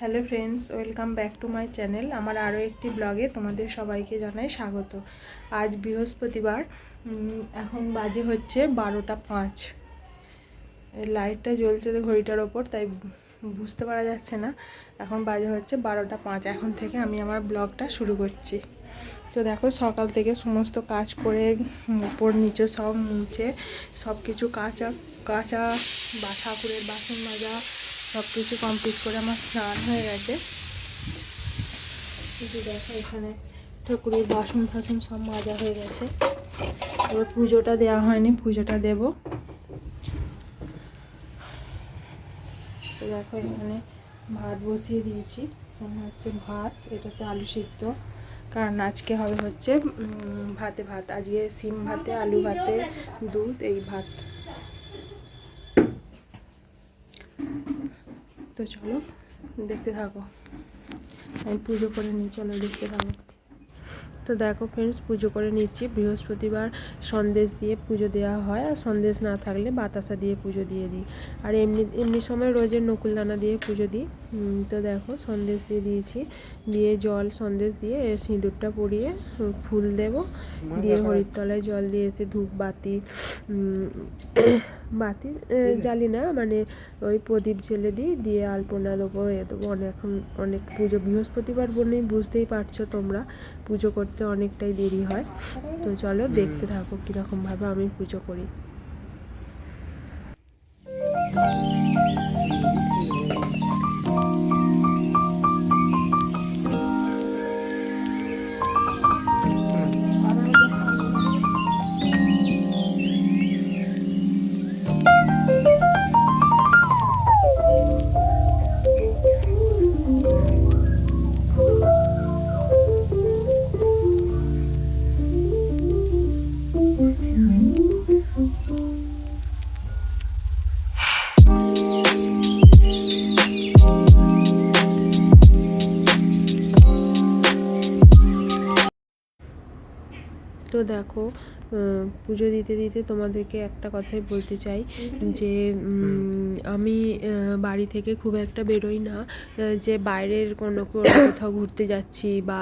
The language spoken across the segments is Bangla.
Hello friends, welcome back to my channel. আমার আরও একটি ব্লগে তোমাদের সবাইকে জানাই স্বাগত। আজ বৃহস্পতিবার এখন বাজে হচ্ছে বারোটা পাঁচ। লাইটটা জ্বলছে তো ঘড়িটার ওপর, তাই বুঝতে পারা যাচ্ছে না। এখন বাজে হচ্ছে বারোটা পাঁচ, এখন থেকে আমি আমার ব্লগটা শুরু করছি। তো দেখো, সকাল থেকে সমস্ত কাজ করে, উপর নিচে সব মুছে সব কিছু কাঁচা কাঁচা বা ঠাকুরের বাসন মাজা সব কিছু কমপ্লিট করে আমার স্নান হয়ে গেছে। কিন্তু দেখো এখানে ঠাকুরের বাসন ফাসন সব মাজা হয়ে গেছে। এবার পুজোটা দেওয়া হয়নি, পুজোটা দেব। দেখো এখানে ভাত বসিয়ে দিয়েছি। এখানে হচ্ছে ভাত, এটাতে আলু সিদ্ধ। কারণ আজকে হবে হচ্ছে ভাতে ভাত। আজকে সিম ভাতে, আলু ভাতে, দুধ, এই ভাত। তো চলো দেখতে থাকো। আমি পুজো করে নিই চলো দেখতে থাকো। তো দেখো ফ্রেন্ডস পুজো করে নিচ্ছি। বৃহস্পতিবার সন্দেশ দিয়ে পুজো দেওয়া হয়। আর সন্দেশ না থাকলে বাতাসা দিয়ে পুজো দিয়ে দিই। আর এমনি এমনি সময় রোজের নকুলদানা দিয়ে পুজো দিই। তো দেখো সন্দেশ দিয়ে দিয়েছি। দিয়ে জল সন্দেশ দিয়ে সিঁদুরটা পরিয়ে ফুল দেব। দিয়ে হরির তলায় জল দিয়েছি ধূপ বাতি বাতি এ, জ্বালি না মানে ওই প্রদীপ জ্বেলে দিই। দিয়ে আলপনা দেবো এ দেবো। অনেক অনেক পুজো। বৃহস্পতিবার বলেই বুঝতেই পারছ তোমরা পুজো করতে অনেকটাই দেরি হয়। তো চলো দেখতে থাকো কীরকমভাবে আমি পুজো করি। তো দেখো পুজো দিতে দিতে তোমাদেরকে একটা কথাই বলতে চাই যে আমি বাড়ি থেকে খুব একটা বেরোই না যে বাইরের কোনো কোনো কোথাও ঘুরতে যাচ্ছি বা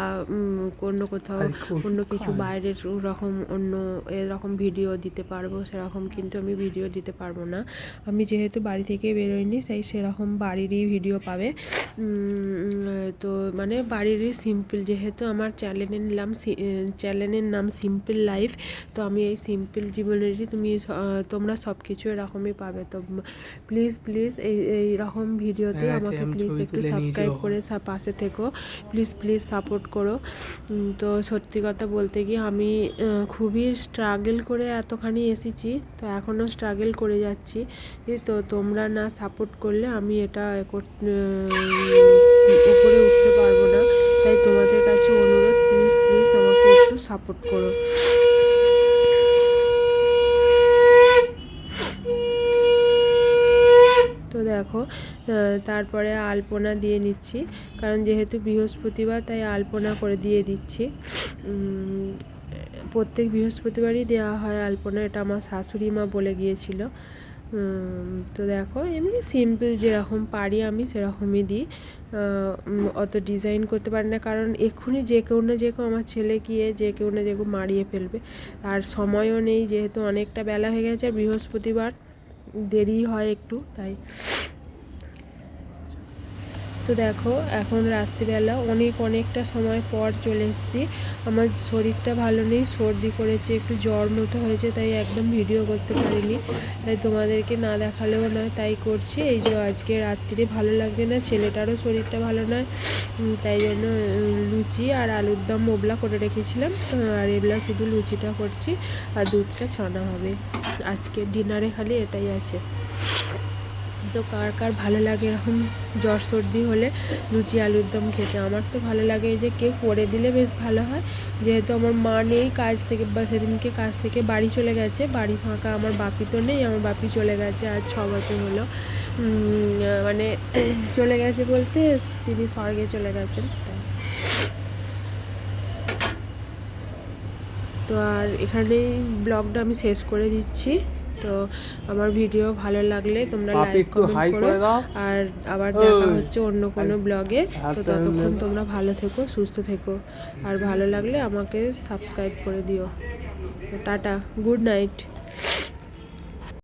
অন্য কোথাও অন্য কিছু বাইরের রকম অন্য এরকম ভিডিও দিতে পারব সেরকম কিন্তু আমি ভিডিও দিতে পারব না। আমি যেহেতু বাড়ি থেকে বেরোইনি তাই সেরকম বাড়িরই ভিডিও পাবে। তো মানে বাড়িরই সিম্পল যেহেতু আমার চ্যানেলের নাম চ্যানেলের নাম সিম্পল লাইফ তো আমি এই সিম্পল জীবনেরই তুমি তোমরা সব কিছু এরকমই পাবে। তো প্লিজ প্লিজ এই এই রকম ভিডিওতে হ্যাঁ, আমাকে প্লিজ একটু সাবস্ক্রাইব করে পাশে থেকো। প্লিজ প্লিজ সাপোর্ট করো। তো সত্যি কথা বলতে গিয়ে আমি খুবই স্ট্রাগল করে এতখানি এসেছি তো এখনও স্ট্রাগল করে যাচ্ছি তো তোমরা না সাপোর্ট করলে আমি এটা উপরে উঠতে পারব না। তাই তোমাদের কাছে অনুরোধ প্লিজ প্লিজ আমাকে একটু সাপোর্ট করো। দেখো তারপরে আলপনা দিয়ে নিচ্ছি। কারণ যেহেতু বৃহস্পতিবার, তাই আলপনা করে দিয়ে দিচ্ছি। প্রত্যেক বৃহস্পতিবারই দেওয়া হয় আলপনা, এটা আমার শাশুড়ি মা বলে গিয়েছিল। তো দেখো, এমনি সিম্পল যেরকম পারি আমি সেরকমই দিই। অত ডিজাইন করতে পারি না, কারণ এক্ষুনি যে কেউ না যে কেউ আমার ছেলে গিয়ে যে কেউ না যে কেউ মারিয়ে ফেলবে। আর সময়ও নেই, যেহেতু অনেকটা বেলা হয়ে গেছে, বৃহস্পতিবার দেরি হয় একটু, তাই তো দেখো, এখন রাত্রিবেলা অনেক অনেকটা সময় পর চলে এসেছি। আমার শরীরটা ভালো নেই, সর্দি করেছে, একটু জ্বর মতো হয়েছে, তাই একদম ভিডিও করতে পারিনি। তাই তোমাদেরকে না দেখালেও নয়, তাই করছি। এই যে আজকে রাত্রিরে ভালো লাগছে না, ছেলেটারও শরীরটা ভালো নয় তাই জন্য লুচি আর আলুর দম মোবলা করে রেখেছিলাম। আর এগুলা শুধু লুচিটা করছি, আর দুধটা ছানা হবে। আজকে ডিনারে খালি এটাই আছে। তো কার কার ভালো লাগে এরকম জ্বর সর্দি হলে লুচি, আলুর দম খেতে? আমার তো ভালো লাগে যে কেউ করে দিলে বেশ ভালো হয়। যেহেতু আমার মা নেই কাজ থেকে, বা সেদিনকে কাজ থেকে বাড়ি চলে গেছে। বাড়ি ফাঁকা, আমার বাপি তো নেই, আমার বাপি চলে গেছে আজ ছ বছর হলো। মানে চলে গেছে বলতে তিনি স্বর্গে চলে গেছেন। তো আর এখানেই ব্লগটা আমি শেষ করে দিচ্ছি। তো আমার ভিডিও ভালো লাগলে তোমরা লাইক কমেন্ট করো। আর আবার দেখা হচ্ছে অন্য কোনো ব্লগে তো ততক্ষণ তোমরা ভালো থেকো সুস্থ থেকো। আর ভালো লাগলে আমাকে সাবস্ক্রাইব করে দিও। Tata good night